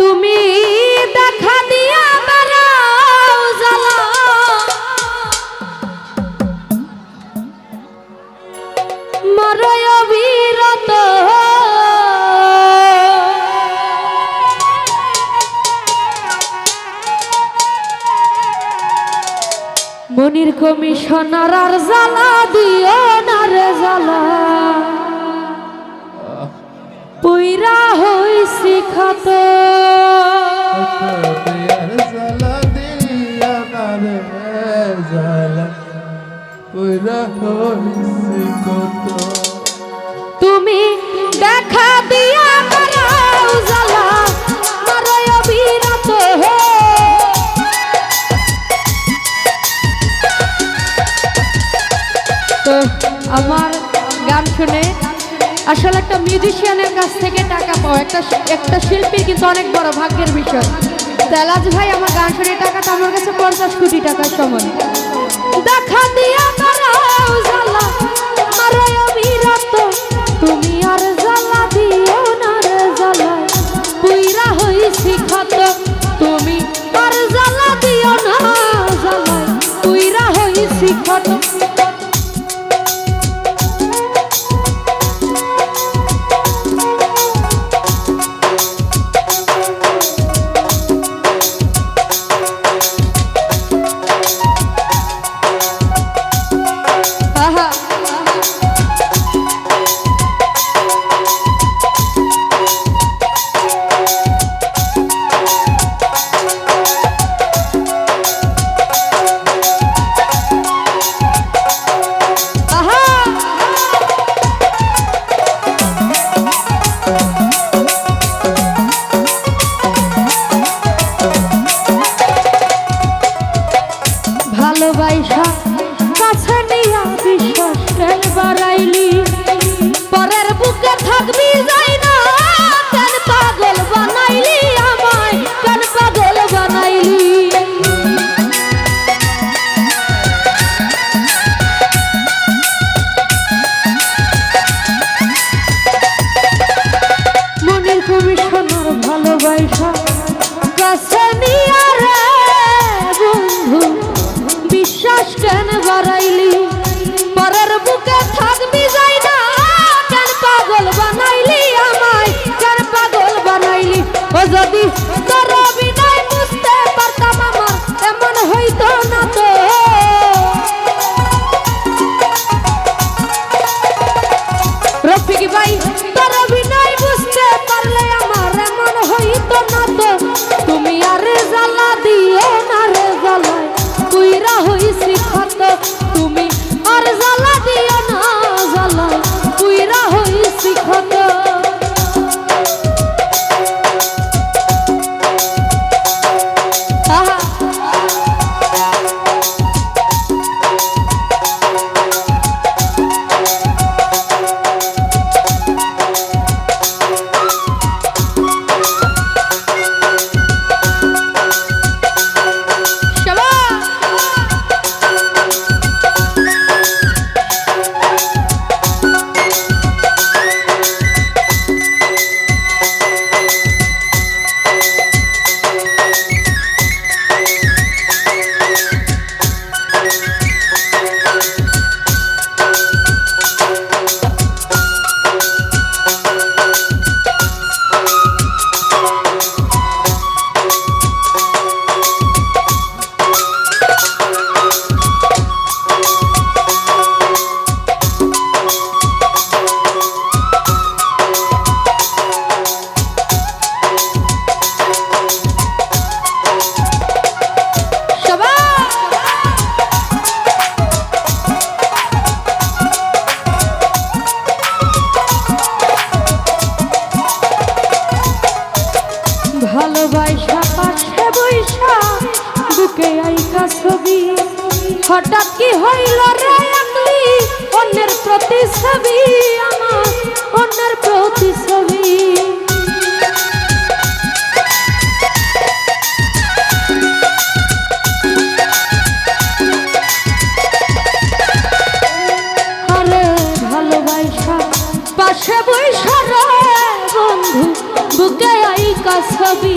তুমি দেখা দিয়া বেড়াও জ্বালা। মরয় মনির কমিশনার আর জ্বালা দিও না রে জ্বালা। পুইরা হইছি খাত আসলে একটা মিউজিশিয়ানের কাছ থেকে টাকা পাওয়া, একটা একটা শিল্পীর কিন্তু অনেক বড় ভাগ্যের বিষয়। তেলাজ ভাই, আমার গান শুনে টাকাটা আমার কাছে পঞ্চাশ কোটি টাকার সমান দেখা দিয়া সাই যদি হঠাৎ কি হইল রে আমি অন্যের প্রতি ছবি আমার, অন্যের প্রতি ছবি পাশে বৈশাখ বন্ধু, বুকে আইকা ছবি।